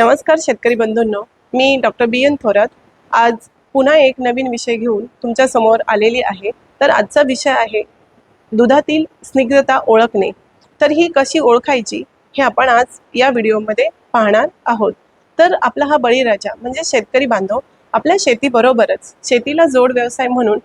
नमस्कार शेतकरी बंधूंनो मी डॉक्टर बी एन थोरात. आज पुन्हा एक नवीन विषय घेऊन तुमच्यासमोर आलेली आहे. तर आजचा विषय आहे दुधातील स्निग्धता ओळखणे. तर ही कशी ओळखायची हे आपण आज या व्हिडिओमध्ये पाहणार आहोत. तर आपला हा बळीराजा म्हणजे शेतकरी बांधव आपल्या शेतीबरोबरच शेतीला जोड व्यवसाय म्हणून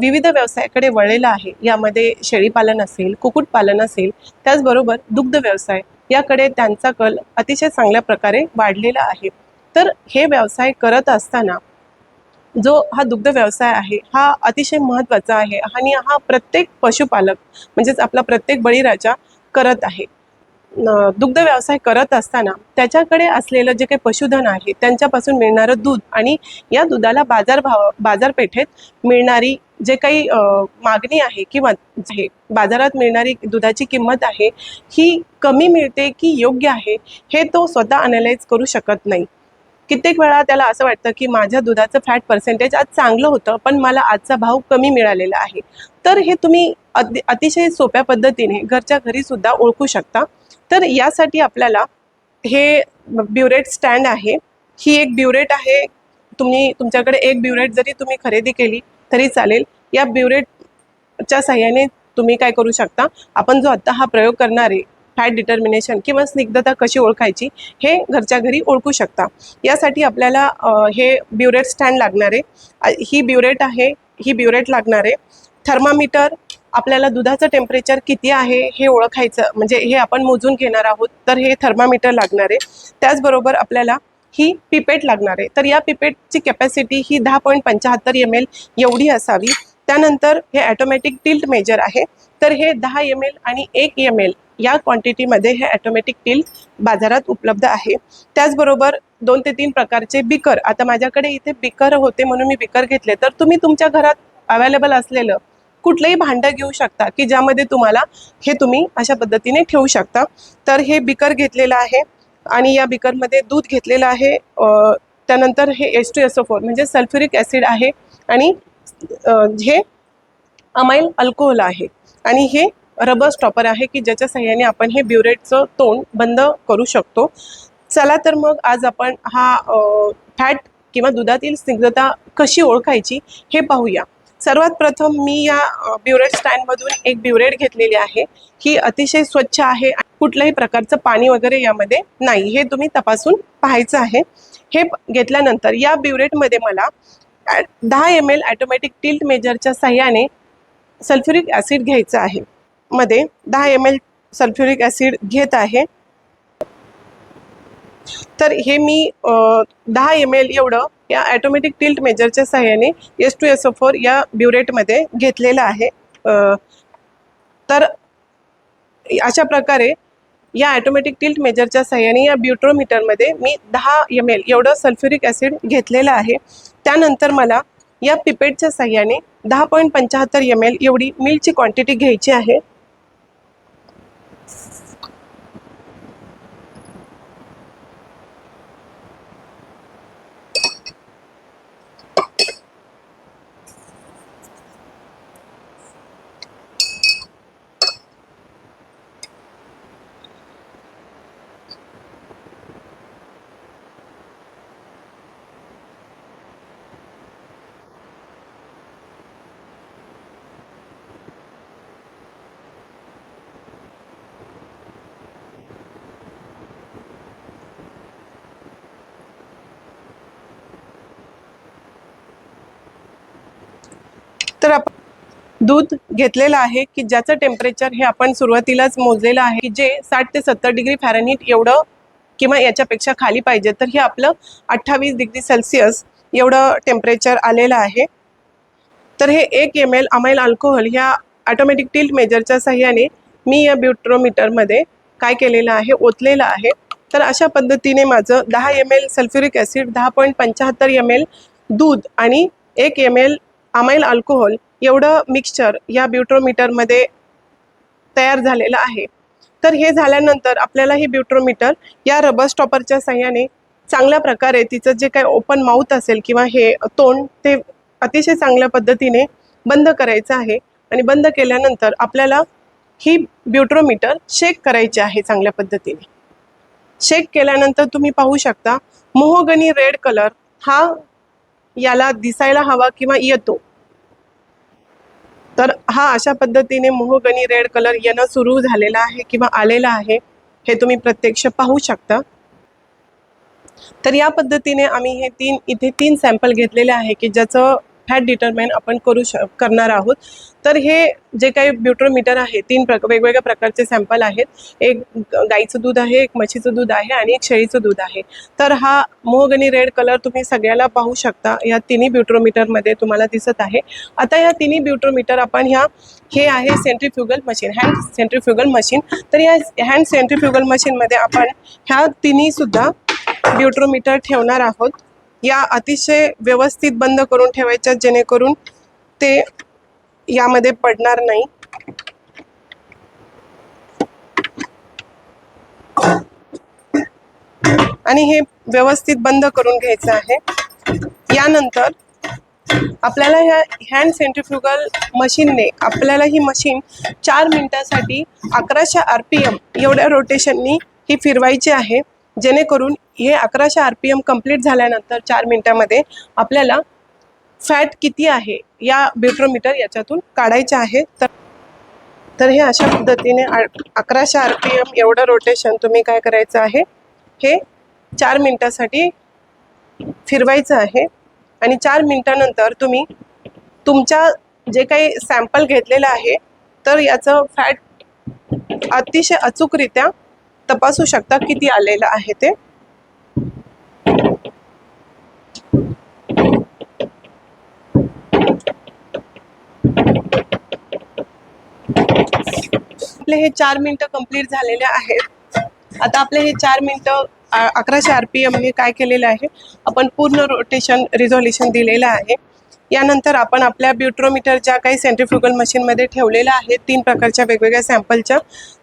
विविध व्यवसायाकडे वळलेला आहे. यामध्ये शेळीपालन असेल कुक्कुटपालन असेल त्याचबरोबर दुग्ध व्यवसाय. याकडे त्यांचा कल अतिशय चांगल्या प्रकारे वाढलेला आहे. तर हे व्यवसाय करत असताना जो हा दुग्ध व्यवसाय आहे हा अतिशय महत्त्वाचा आहे आणि हा प्रत्येक पशुपालक म्हणजेच आपला प्रत्येक बळीराजा करत आहे. दुग्ध व्यवसाय करत असताना त्याच्याकडे असलेलं जे काही पशुधन आहे त्यांच्यापासून मिळणारं दूध आणि या दुधाला बाजारभाव बाजारपेठेत मिळणारी जे काही मागणी आहे किंवा हे बाजारात मिळणारी दुधाची किंमत आहे ही कमी मिळते की योग्य आहे हे तो स्वतः अनालाइज करू शकत नाही. कित्येक वेळा त्याला असं वाटतं की माझ्या दुधाचं फॅट पर्सेंटेज आज चांगलं होतं पण मला आजचा भाव कमी मिळालेला आहे. तर हे तुम्ही अति अतिशय सोप्या पद्धतीने घरच्या घरीसुद्धा ओळखू शकता. तर यासाठी आपल्याला हे ब्युरेट स्टँड आहे. ही एक ब्युरेट आहे. तुम्ही तुमच्याकडे एक ब्युरेट जरी तुम्ही खरेदी केली तरी चालेल. या ब्युरेटच्या साह्याने तुम्ही काय करू शकता? आपण जो आत्ता हा प्रयोग करणार आहे फॅट डिटर्मिनेशन किंवा स्निग्धता कशी ओळखायची हे घरच्या घरी ओळखू शकता. यासाठी आपल्याला हे ब्युरेट स्टँड लागणार आहे. ही ब्युरेट आहे ही ब्युरेट लागणार आहे. थर्मामीटर आपल्याला दुधाचं टेम्परेचर किती आहे हे ओळखायचं म्हणजे हे आपण मोजून घेणार आहोत तर हे थर्मामीटर लागणार आहे. त्याचबरोबर आपल्याला ही पिपेट लागणार आहे. तर या पिपेटची कॅपॅसिटी ही दहा पॉईंट पंच्याहत्तर एम एल एवढी असावी. त्यानंतर हे ॲटोमॅटिक टिल्ट मेजर आहे. तर हे दहा एम एल आणि एक एम एल या क्वांटिटीमध्ये हे ॲटोमॅटिक टिल्ट बाजारात उपलब्ध आहे. त्याचबरोबर दोन ते तीन प्रकारचे बिकर आता माझ्याकडे इथे बिकर होते म्हणून मी बिकर घेतले. तर तुम्ही तुमच्या घरात अवेलेबल असलेलं कुठलंही भांडं घेऊ शकता की ज्यामध्ये तुम्हाला हे तुम्ही अशा पद्धतीने ठेवू शकता. तर हे बिकर घेतलेलं आहे आणि या बिकरमध्ये दूध घेतलेलं आहे. त्यानंतर हे S two S O four म्हणजे सल्फ्युरिक ॲसिड आहे आणि हे अमाईल अल्कोहोल आहे. आणि हे रबर स्टॉपर आहे की ज्याच्या सहाय्याने आपण हे ब्युरेटचं तोंड बंद करू शकतो. चला तर मग आज आपण हा फॅट किंवा दुधातील स्निग्धता कशी ओळखायची हे पाहूया. सर्वात प्रथम मी या अ, ब्युरेट स्टँडमधून एक ब्युरेट घेतलेली आहे. ही अतिशय स्वच्छ आहे कुठल्याही प्रकारचं पाणी वगैरे यामध्ये नाही. हे तुम्ही तपासून पाहायचं आहे. हे घेतल्यानंतर या ब्युरेटमध्ये मला ॲ- दहा एम एल ॲटोमॅटिक टिल्ट मेजरच्या साह्याने सल्फ्युरिक ॲसिड घ्यायचं आहे. मध्ये दहा एम एल सल्फ्युरिक ॲसिड घेत आहे. तर हे मी दहा एम एल एवढं या ॲटोमॅटिक टिल्ट मेजरच्या सहाय्याने S two S O four या ब्युरेटमध्ये घेतलेलं आहे. तर अशा प्रकारे या ॲटोमॅटिक टिल्ट मेजरच्या सहाय्याने या ब्युट्रोमीटरमध्ये मी दहा एम एल एवढं सल्फ्युरिक ॲसिड घेतलेलं आहे. त्यानंतर मला या पिपेटच्या सहाय्याने दहा पॉईंट पंच्याहत्तर एम एल एवढी मिल्कची क्वांटिटी घ्यायची आहे. तर आपण दूध घेतलेलं आहे की ज्याचं टेम्परेचर हे आपण सुरुवातीलाच मोजलेलं आहे की जे साठ ते सत्तर डिग्री फॅरनहीट एवढं किंवा याच्यापेक्षा खाली पाहिजे तर हे आपलं अठ्ठावीस डिग्री सेल्सिअस एवढं टेम्परेचर आलेलं आहे. तर हे एक एम एल अमाईल अल्कोहोल ह्या ॲटोमॅटिक टिल्ट मेजरच्या सहाय्याने मी या ब्युट्रोमीटरमध्ये काय केलेलं आहे ओतलेलं आहे. तर अशा पद्धतीने माझं दहा एम एल सल्फ्युरिक ॲसिड दहा पॉईंट पंच्याहत्तर एम एल दूध आणि एक एम एल अमाईल अल्कोहोल एवढं मिक्सचर या ब्युट्रोमीटरमध्ये तयार झालेलं आहे. तर हे झाल्यानंतर आपल्याला ही ब्युट्रोमीटर या रबर स्टॉपरच्या साह्याने चांगल्या प्रकारे तिचं जे काही ओपन माउथ असेल किंवा हे तोंड ते अतिशय चांगल्या पद्धतीने बंद करायचं आहे. आणि बंद केल्यानंतर आपल्याला ही ब्युट्रोमीटर शेक करायची आहे चांगल्या पद्धतीने. शेक केल्यानंतर तुम्ही पाहू शकता मोहोगनी रेड कलर हा याला दिसायला हवा किंवा येतो. हा अशा पद्धतीने मोहगणी रेड कलर येणं सुरू झालेला आहे किंवा आलेला आहे हे तुम्ही प्रत्यक्ष पाहू शकता. तर या पद्धतीने आम्ही हे तीन इथे तीन सॅम्पल घेतलेले आहे की ज्याचं फॅट डिटरमाइन आपण करू श करणार आहोत. तर हे जे काही ब्युट्रोमीटर आहे तीन प्रक वेगवेगळ्या प्रकारचे सॅम्पल आहेत. एक गाईचं दूध आहे एक म्हशीचं दूध आहे आणि एक शेळीचं दूध आहे. तर हा मोहगनी रेड कलर तुम्ही सगळ्याला पाहू शकता. या तिन्ही ब्युट्रोमीटरमध्ये तुम्हाला दिसत आहे. आता या तिन्ही ब्युट्रोमीटर आपण ह्या हे आहे centrifugal machine hand centrifugal machine. तर या हँड सेंट्रीफ्युगल मशीनमध्ये आपण ह्या तिन्ही सुद्धा ब्युट्रोमीटर ठेवणार आहोत. या अतिशय व्यवस्थित बंद करून ठेवायच्या जेणेकरून ते यामध्ये पडणार नाही. आणि हे व्यवस्थित बंद करून घ्यायचं आहे. यानंतर आपल्याला ह्या हँड सेंट्रिफ्युगल मशीनने आपल्याला ही मशीन चार मिनटासाठी अकराशे आर पी एम एवढ्या रोटेशननी ही फिरवायची आहे जेणेकरून हे अकराशे आर पी एम कंप्लीट झाल्यानंतर चार मिनिटामध्ये आपल्याला फॅट किती आहे या ब्युट्रोमीटर याच्यातून काढायचे आहे. तर तर हे अशा पद्धतीने अकराशे आर पी एम एवढं रोटेशन तुम्ही काय करायचं आहे? हे चार मिनटासाठी फिरवायचं आहे. आणि चार मिनटानंतर तुम्ही तुमच्या जे काही सॅम्पल घेतलेलं आहे तर याचं फॅट अतिशय अचूकरित्या तपासू शकता किती आलेलं आहे ते. आपले हे चार मिनिटं कंप्लीट झालेले आहेत. आता आपले हे चार मिनिटं अकराशे आर पी एमने काय केलेलं आहे आपण पूर्ण रोटेशन रिझोल्युशन दिलेलं आहे. यानंतर आपण आपल्या ब्युट्रोमीटर ज्या काही सेंट्रिफ्युगल मशीनमध्ये ठेवलेल्या आहेत तीन प्रकारच्या वेगवेगळ्या सॅम्पलच्या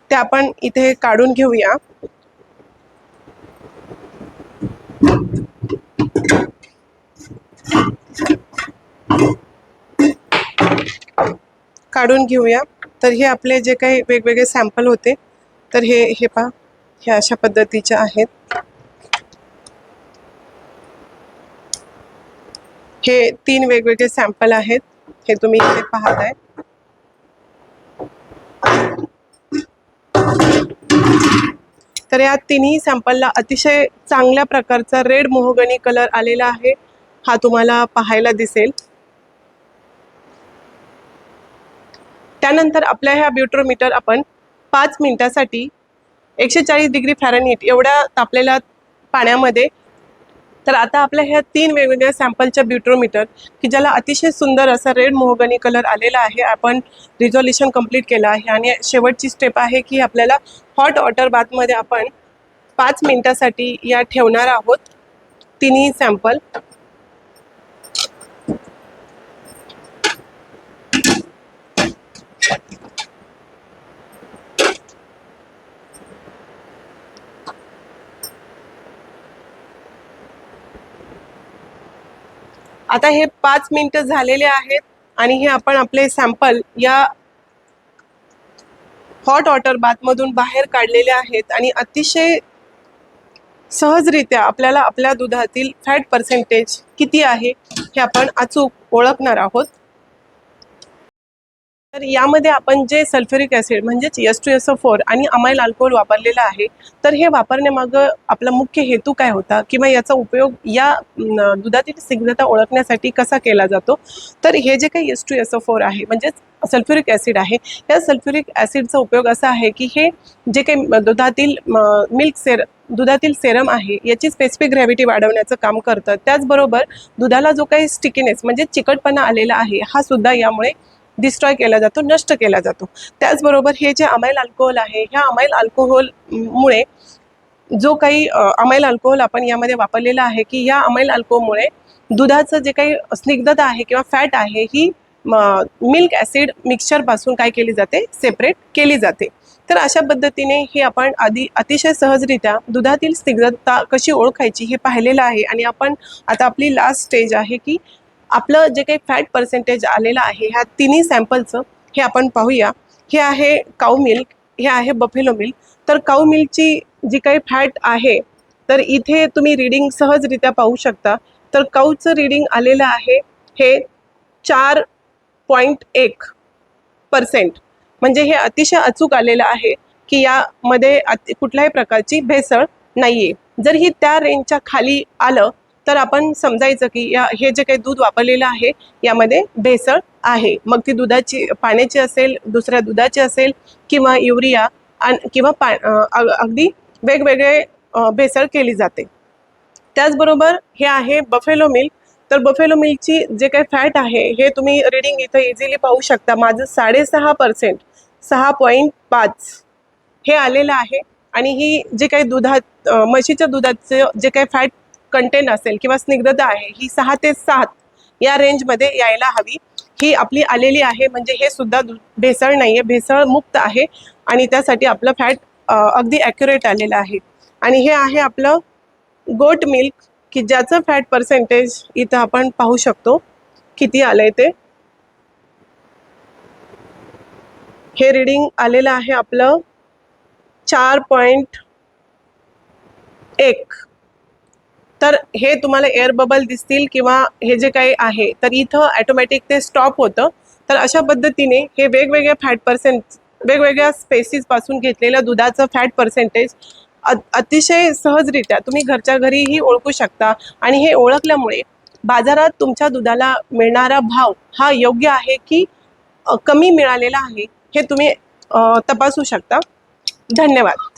त्या आपण इथे काढून घेऊया. काढून घेऊया. तर हे आपले जे काही वेगवेगळे सॅम्पल होते तर हे हे पहा हे अशा पद्धतीचे आहेत. हे तीन वेगवेगळे सॅम्पल आहेत. हे तुम्ही इथे पाहताय. तर या तिन्ही सॅम्पलला अतिशय चांगल्या प्रकारचा रेड मोहगणी कलर आलेला आहे. हा तुम्हाला पाहायला दिसेल. त्यानंतर आपल्या ह्या ब्युट्रोमीटर आपण पाच मिनिटासाठी एकशे चाळीस डिग्री फॅरनहीट एवढ्या तापलेल्या पाण्यामध्ये. तर आता आपल्या ह्या तीन वेगवेगळ्या सॅम्पलच्या ब्युट्रोमीटर की ज्याला अतिशय सुंदर असा रेड मोहगनी कलर आलेला आहे आपण रिझॉल्युशन कंप्लीट केलं आहे. आणि शेवटची स्टेप आहे की आपल्याला हॉट वॉटर बाथमध्ये आपण पाच मिनिटासाठी या ठेवणार आहोत तिन्ही सॅम्पल. आता हे पाच मिनिटं झालेले आहेत आणि हे आपण आपले सॅम्पल या हॉट वॉटर बाथमधून बाहेर काढलेले आहेत आणि अतिशय सहजरित्या आपल्याला आपल्या दुधातील फॅट पर्सेंटेज किती आहे हे आपण अचूक ओळखणार आहोत. तर यामध्ये आपण जे सल्फ्युरिक ॲसिड म्हणजेच S two S O four आणि अमाईल अल्कोहोल वापरलेलं आहे तर हे वापरण्यामागं आपला मुख्य हेतू काय होता? किंवा याचा उपयोग या दुधातील स्निग्धता ओळखण्यासाठी कसा केला जातो? तर हे जे काही S two S O four आहे म्हणजेच सल्फ्युरिक ॲसिड आहे या सल्फ्युरिक ॲसिडचा उपयोग असा आहे की हे जे काही दुधातील मिल्क सेर दुधातील सेरम आहे याची स्पेसिफिक ग्रॅव्हिटी वाढवण्याचं काम करतं. त्याचबरोबर दुधाला जो काही स्टिकीनेस म्हणजे चिकटपणा आलेला आहे हा सुद्धा यामुळे डिस्ट्रॉय केला जातो नष्ट केला जातो. त्याचबरोबर हे जे अमाईल अल्कोहोल आहे ह्या अमाईल अल्कोहोलमुळे जो काही अमाईल अल्कोहोल आपण यामध्ये वापरलेला आहे की या अमाईल अल्कोहोलमुळे दुधाचं जे काही स्निग्धता आहे किंवा फॅट आहे ही मिल्क ॲसिड मिक्सचरपासून काय केली जाते? सेपरेट केली जाते. तर अशा पद्धतीने हे आपण आधी अतिशय सहजरित्या दुधातील स्निग्धता कशी ओळखायची हे पाहिलेलं आहे. आणि आपण आता आपली लास्ट स्टेज आहे की आपलं जे काही फॅट पर्सेंटेज आलेलं आहे ह्या तिन्ही सॅम्पलचं हे आपण पाहूया. हे आहे काऊ मिल्क हे आहे बफेलो मिल्क तर काऊ मिल्कची जी काही फॅट आहे तर इथे तुम्ही रिडिंग सहजरित्या पाहू शकता. तर काऊचं रिडिंग आलेलं आहे हे चार पॉईंट एक पर्सेंट म्हणजे हे अतिशय अचूक आलेलं आहे की यामध्ये अति कुठल्याही प्रकारची भेसळ नाही आहे जर ही त्या रेंजच्या खाली आलं तर आपण समजायचं की या हे जे काही दूध वापरलेलं आहे यामध्ये भेसळ आहे. मग ती दुधाची पाण्याची असेल दुसऱ्या दुधाची असेल किंवा युरिया आणि किंवा पा अगदी वेगवेगळे भेसळ केली जाते. त्याचबरोबर हे आहे बफेलो मिल्क तर बफेलो मिल्कची जे काही फॅट आहे हे तुम्ही रिडिंग इथं इझिली पाहू शकता. माझं साडेसहा पर्सेंट सहा पॉईंट पाच हे आलेलं आहे. आणि ही जे काही दुधात म्हशीच्या दुधाचं जे काही फॅट कंटेंट असेल किंवा स्निग्धता आहे ही सहा ते सात या रेंजमध्ये यायला हवी. ही आपली आलेली आहे म्हणजे हे सुद्धा भेसळ नाही आहे भेसळ मुक्त आहे आणि त्यासाठी आपलं फॅट अगदी ॲक्युरेट आलेलं आहे. आणि हे आहे आपलं गोट मिल्क की ज्याचं फॅट पर्सेंटेज इथं आपण पाहू शकतो. किती आलंय ते? हे रिडिंग आलेलं आहे आपलं चार पॉईंट एक. तर हे तुम्हाला एअर बबल दिसतील किंवा हे जे काही आहे तर इथं ॲटोमॅटिक ते स्टॉप होतं. तर अशा पद्धतीने हे वेगवेगळ्या फॅट पर्सेंट वेगवेगळ्या स्पेसिसपासून घेतलेलं दुधाचं फॅट पर्सेंटेज अ अतिशय सहजरित्या तुम्ही घरच्या घरीही ओळखू शकता. आणि हे ओळखल्यामुळे बाजारात तुमच्या दुधाला मिळणारा भाव हा योग्य आहे की कमी मिळालेला आहे हे तुम्ही तपासू शकता. धन्यवाद.